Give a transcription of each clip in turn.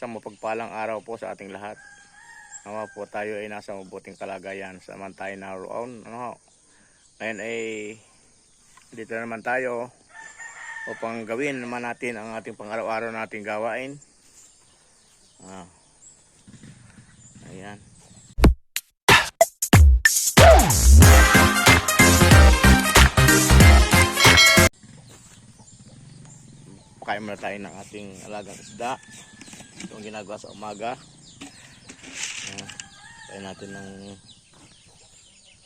Isang mapagpalang araw po sa ating lahat. Nawa po tayo ay nasa mabuting kalagayan sa man tayo naroon. Ano? Ngayon ay dito na naman tayo upang gawin naman natin ang ating pang-araw-araw nating gawain. Ah. Ayan. Pakain muna tayo ng ating alagang isda. Ito ang ginagawa sa umaga. Ayan. Kain natin ng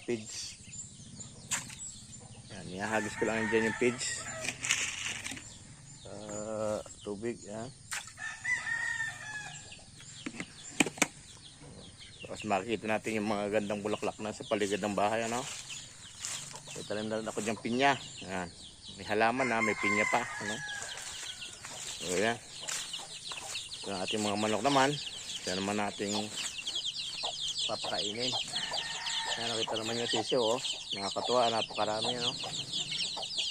pigs. Yan, ihahagis ko lang dyan yung pigs. Sa tubig, yan. Tapos makikita natin yung mga gandang bulaklak na sa paligid ng bahay, ano? May talim na rin ako dyan pinya. Yan. May halaman na, may pinya pa, ano? So, yan. Yung ating mga manok naman, yan naman nating papakainin. Ayan, nakita naman yung sisiyo, oh. Nakakatuwa, napakarami, no?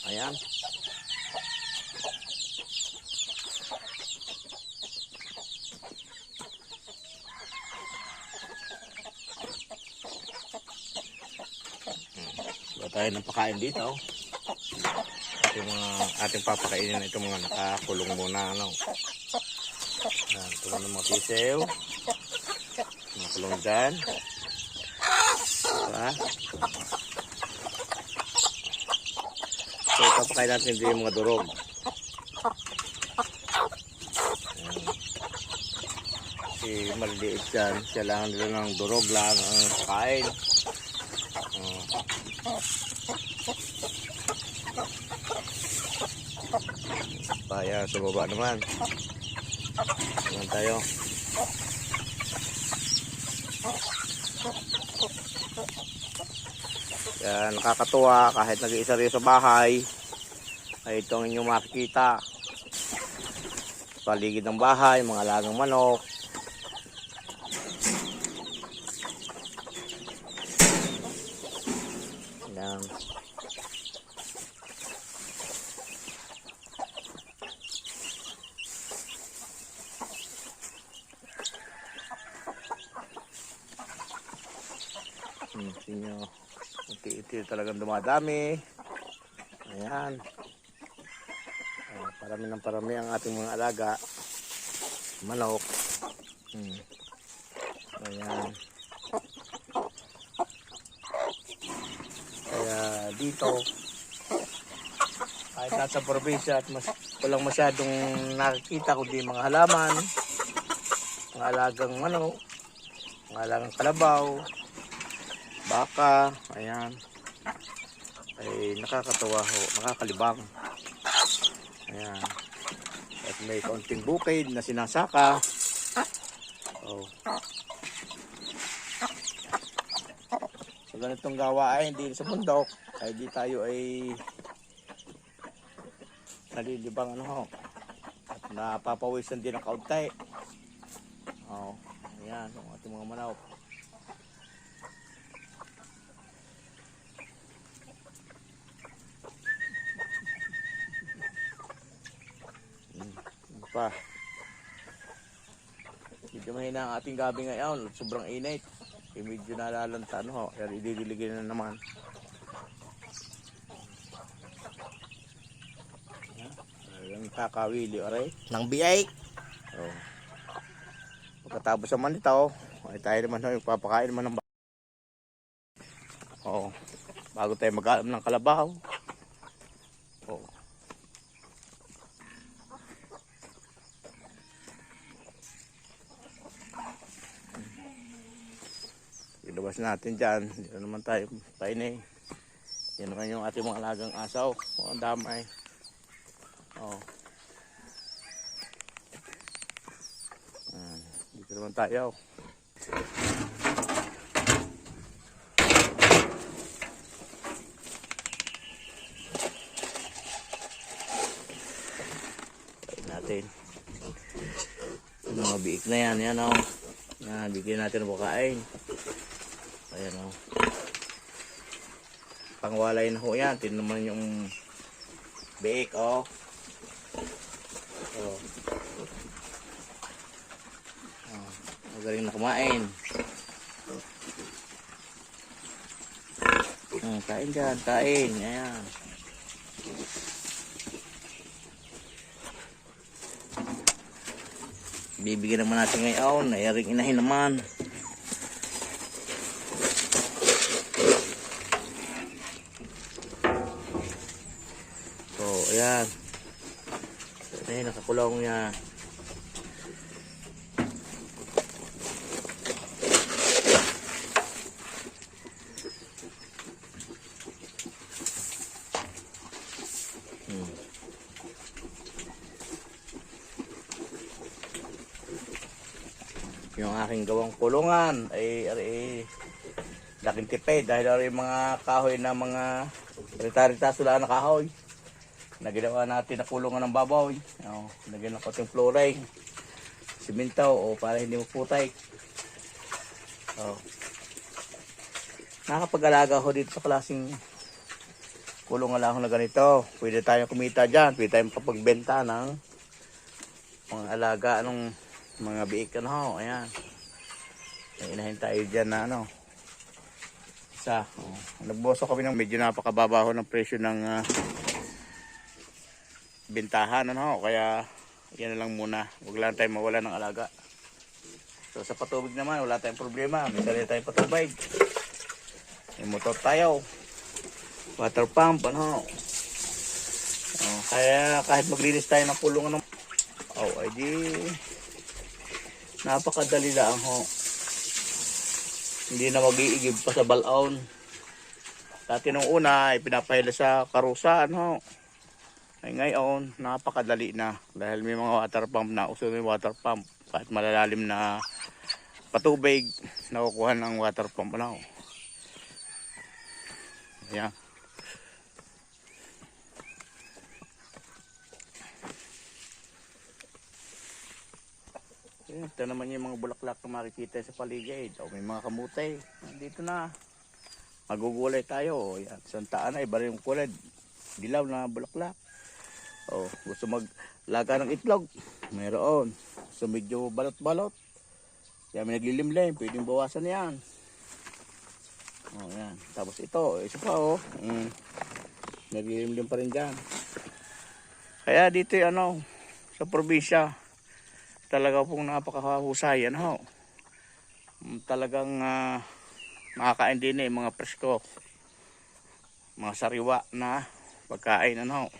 Ayan. Wala tayo ng pakain dito, oh. Yung mga ating papakainin itong mga nakakulong muna, ano? Ayan, ito mga mga sisiyo. Nakakulong dyan. Diba? So, papakain natin din yung mga durog. Ayan. Si maliliit dyan, lang nila ng durog lang ang kain. Oh. Paya sa baba naman. Naman tayo. Yan, nakakatuwa kahit nag-iisa rin sa bahay. Ay itong inyong makikita. Paligid ng bahay, mga alagang manok. Yan. Hmm, sinyo. Unti-unti talagang dumadami. Ayan. Ah, parami ng parami ang ating mga alaga. Manok. Hmm. Ayan. Kaya dito, kahit nasa probinsya at mas, walang masyadong nakikita kundi mga halaman, mga alagang manok, mga alagang kalabaw, baka, ayan. Ay nakakatawa ho, nakakalibang. Ayan. At may kaunting bukid na sinasaka. Oh. So ganitong gawain din sa bundok, ay di tayo ay nalilibang ano ho. At napapawisan din ang kaunti. Oh, ayan, ang ating mga manok. Ano pa. Medyo mahina ang ating gabi ngayon. Sobrang init. Eh, medyo nalalanta. Ho. Kaya ididiligin na naman. Ang kakawili. Aray. Nang biyay. Oh. Pagkatapos naman ito. Ay tayo naman ho. Papakain naman ng Oo. Bago tayo mag-alam ng kalabaw. Oo. Ilabas natin dyan. Dito naman tayo painay. Yan naman yung ating mga alagang asaw. O, ang damay. Oh. Ah, dito naman tayo. Natin. Yung mga biik na yan. Yan. Oh. Yan, bigyan natin ng pagkain. Ayan o. Pangwalay na ho yan. Tingnan naman yung bake oh. Oh. Magaling na kumain. Hmm, kain dyan, kain. Ayan. Bibigyan naman natin ngayon. Nayaring inahin naman. So, ayan. Ayan, nakakulong niya. Hmm. Yung aking gawang kulungan ay, ay, ay laking tipid dahil ari mga kahoy na mga rita-rita sula na kahoy na ginawa natin na kulungan ng baboy. Oh, lagyan ng konting fluoride, siminto o para hindi maputay. Oh. Nakapag-alaga ako dito sa klaseng kulungan lang na ganito. Pwede tayong kumita dyan. Pwede tayong kapagbenta ng mga alaga, anong mga biik, ho. Ayan. May inahin tayo dyan na ano. Isa. Oh. Nagboso kami ng medyo napakababaho ng presyo ng ah, bintahan ano? Kaya yan lang muna. Wag lang tayo mawala ng alaga. So sa patubig naman wala tayong problema. May sarili tayong patubig. May motor tayo. Water pump ano? Oh, kaya kahit maglinis tayo ng kulungan ng oh ay di. Napakadali lang ho. Hindi na mag-iigib pa sa balaon. Dati nung una ay pinapahila sa karusa ano ay ngayon, napakadali na. Dahil may mga water pump na. Uso may water pump. Kahit malalalim na patubig, nakukuha ng water pump na. Ayan. Ayan, ito naman yung mga bulaklak na makikita sa paligid. O may mga kamutay. Nandito na. Magugulay tayo. Ayan, santaan ay iba yung kulay. Dilaw na bulaklak. Oh, gusto maglaga ng itlog. Mayroon. So medyo balot-balot. Kaya may naglilimlim. Pwedeng bawasan yan. Oh, yan. Tapos ito. Isa pa oh. Mm. Naglilimlim pa rin dyan. Kaya dito yung ano, sa probinsya, talaga pong napakahusay. Ano, Mm, talagang ah, nakakain din eh, mga presko. Mga sariwa na pagkain. Ano,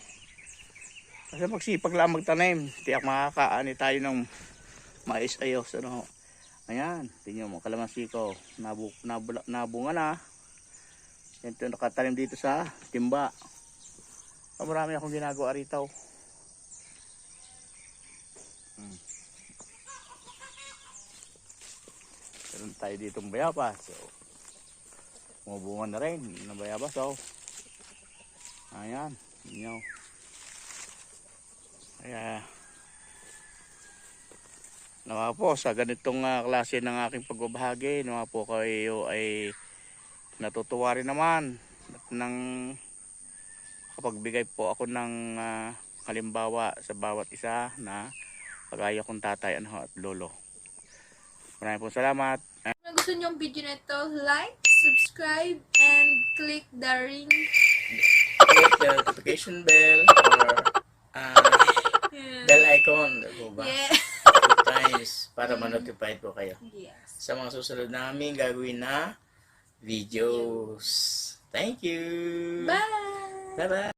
kasi magsipag lang magtanim, tiyak makakaani tayo ng mais ayos. Ano. Ayan, tingnan mo, kalamansi ko, nabu, nabu, nabunga na. Yan ito, nakatanim dito sa timba. Ah, marami akong ginagawa rito. Hmm. Meron tayo ditong bayabas. So, Mabunga na rin ng bayabas. Oh. Ayan, mo. Kaya nawa po sa ganitong ah, klase ng aking pagbabahagi, nawa po kayo ay natutuwa rin naman at nang kapagbigay po ako ng ah, halimbawa sa bawat isa na kagaya kong tatay ano, at lolo. Maraming po salamat. Kung gusto niyo ang video na ito, like, subscribe, and click the ring. Click the notification bell icon po ba? Yeah. Two times para ma-notify po kayo. Yes. sa mga susunod namin gagawin na videos. Thank you! Bye! Bye-bye!